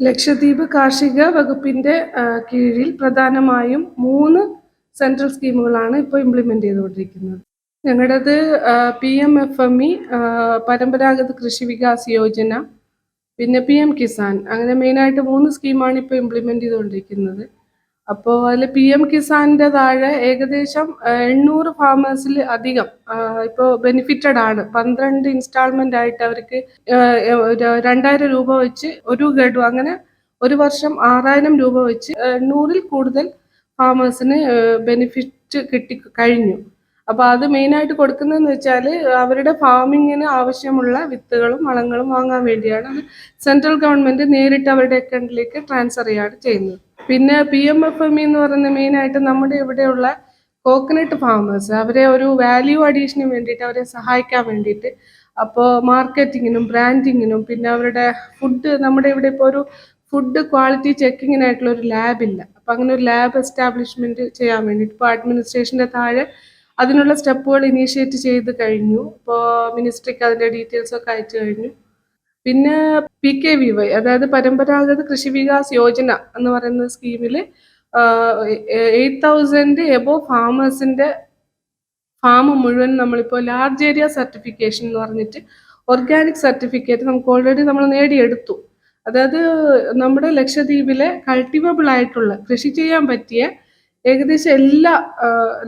ലക്ഷദ്വീപ് കാർഷിക വകുപ്പിന്റെ കീഴിൽ പ്രധാനമായും മൂന്ന് സെൻട്രൽ സ്കീമുകളാണ് ഇപ്പോൾ ഇംപ്ലിമെന്റ് ചെയ്തുകൊണ്ടിരിക്കുന്നത്. ഞങ്ങളുടേത് P M F M E Paramparagat Krishi Vikas Yojana പിന്നെ പി എം കിസാൻ. അങ്ങനെ മെയിനായിട്ട് മൂന്ന് സ്കീമാണ് ഇപ്പോൾ ഇംപ്ലിമെന്റ് ചെയ്തുകൊണ്ടിരിക്കുന്നത്. അപ്പോൾ അതിൽ പി എം കിസാന്റെ താഴെ ഏകദേശം എണ്ണൂറ് ഫാമേഴ്സിൽ അധികം ഇപ്പോൾ ബെനിഫിറ്റഡ് ആണ്. പന്ത്രണ്ട് ഇൻസ്റ്റാൾമെന്റ് ആയിട്ട് അവർക്ക് രണ്ടായിരം രൂപ വെച്ച് ഒരു ഗഡു അങ്ങനെ ഒരു വർഷം ആറായിരം രൂപ വെച്ച് എണ്ണൂറിൽ കൂടുതൽ ഫാമേഴ്സിന് ബെനിഫിറ്റ് കിട്ടി കഴിഞ്ഞു. അപ്പോൾ അത് മെയിനായിട്ട് കൊടുക്കുന്നതെന്ന് വെച്ചാൽ അവരുടെ ഫാമിങ്ങിന് ആവശ്യമുള്ള വിത്തുകളും വളങ്ങളും വാങ്ങാൻ വേണ്ടിയാണ് അത് സെൻട്രൽ ഗവൺമെന്റ് നേരിട്ട് അവരുടെ അക്കൗണ്ടിലേക്ക് ട്രാൻസ്ഫർ ചെയ്യാണ് ചെയ്യുന്നത്. പിന്നെ പി എം എഫ് എം എന്ന് പറയുന്നത് മെയിനായിട്ട് നമ്മുടെ ഇവിടെയുള്ള കോക്കനട്ട് ഫാമേഴ്സ് അവരെ ഒരു വാല്യൂ അഡീഷന് വേണ്ടിയിട്ട് അവരെ സഹായിക്കാൻ വേണ്ടിയിട്ട് അപ്പോൾ മാർക്കറ്റിങ്ങിനും ബ്രാൻഡിങ്ങിനും പിന്നെ അവരുടെ ഫുഡ് നമ്മുടെ ഇവിടെ ഇപ്പോൾ ഒരു ഫുഡ് ക്വാളിറ്റി ചെക്കിങ്ങിനായിട്ടുള്ള ഒരു ലാബില്ല അപ്പോൾ അങ്ങനെ ഒരു ലാബ് എസ്റ്റാബ്ലിഷ്മെന്റ് ചെയ്യാൻ വേണ്ടിയിട്ട് ഇപ്പോൾ അഡ്മിനിസ്ട്രേഷന്റെ താഴെ അതിനുള്ള സ്റ്റെപ്പുകൾ ഇനീഷ്യേറ്റ് ചെയ്ത് കഴിഞ്ഞു. ഇപ്പോൾ മിനിസ്ട്രിക്ക് അതിന്റെ ഡീറ്റെയിൽസ് ഒക്കെ അയച്ചു കഴിഞ്ഞു. പിന്നെ പി കെ വി വൈ അതായത് പരമ്പരാഗത കൃഷി വികാസ് യോജന എന്ന് പറയുന്ന സ്കീമിൽ എയ്റ്റ് തൗസൻഡ് എബോ ഫാമേഴ്സിന്റെ ഫാം മുഴുവൻ നമ്മളിപ്പോൾ ലാർജ് ഏരിയ സർട്ടിഫിക്കേഷൻ എന്ന് പറഞ്ഞിട്ട് ഓർഗാനിക് സർട്ടിഫിക്കറ്റ് നമുക്ക് ഓൾറെഡി നമ്മൾ നേടിയെടുത്തു. അതായത് നമ്മുടെ ലക്ഷദ്വീപിലെ കൾട്ടിവബിൾ ആയിട്ടുള്ള കൃഷി ചെയ്യാൻ പറ്റിയ ഏകദേശം എല്ലാ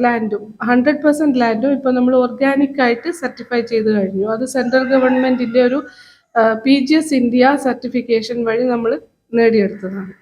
ലാൻഡും ഹൺഡ്രഡ് പെർസെന്റ് ലാൻഡും ഇപ്പോൾ നമ്മൾ ഓർഗാനിക് ആയിട്ട് സർട്ടിഫൈ ചെയ്ത് കഴിഞ്ഞു. അത് സെൻട്രൽ ഗവൺമെന്റിന്റെ ഒരു P G S India certification വഴി നമ്മൾ നേടിയെടുത്തതാണ്.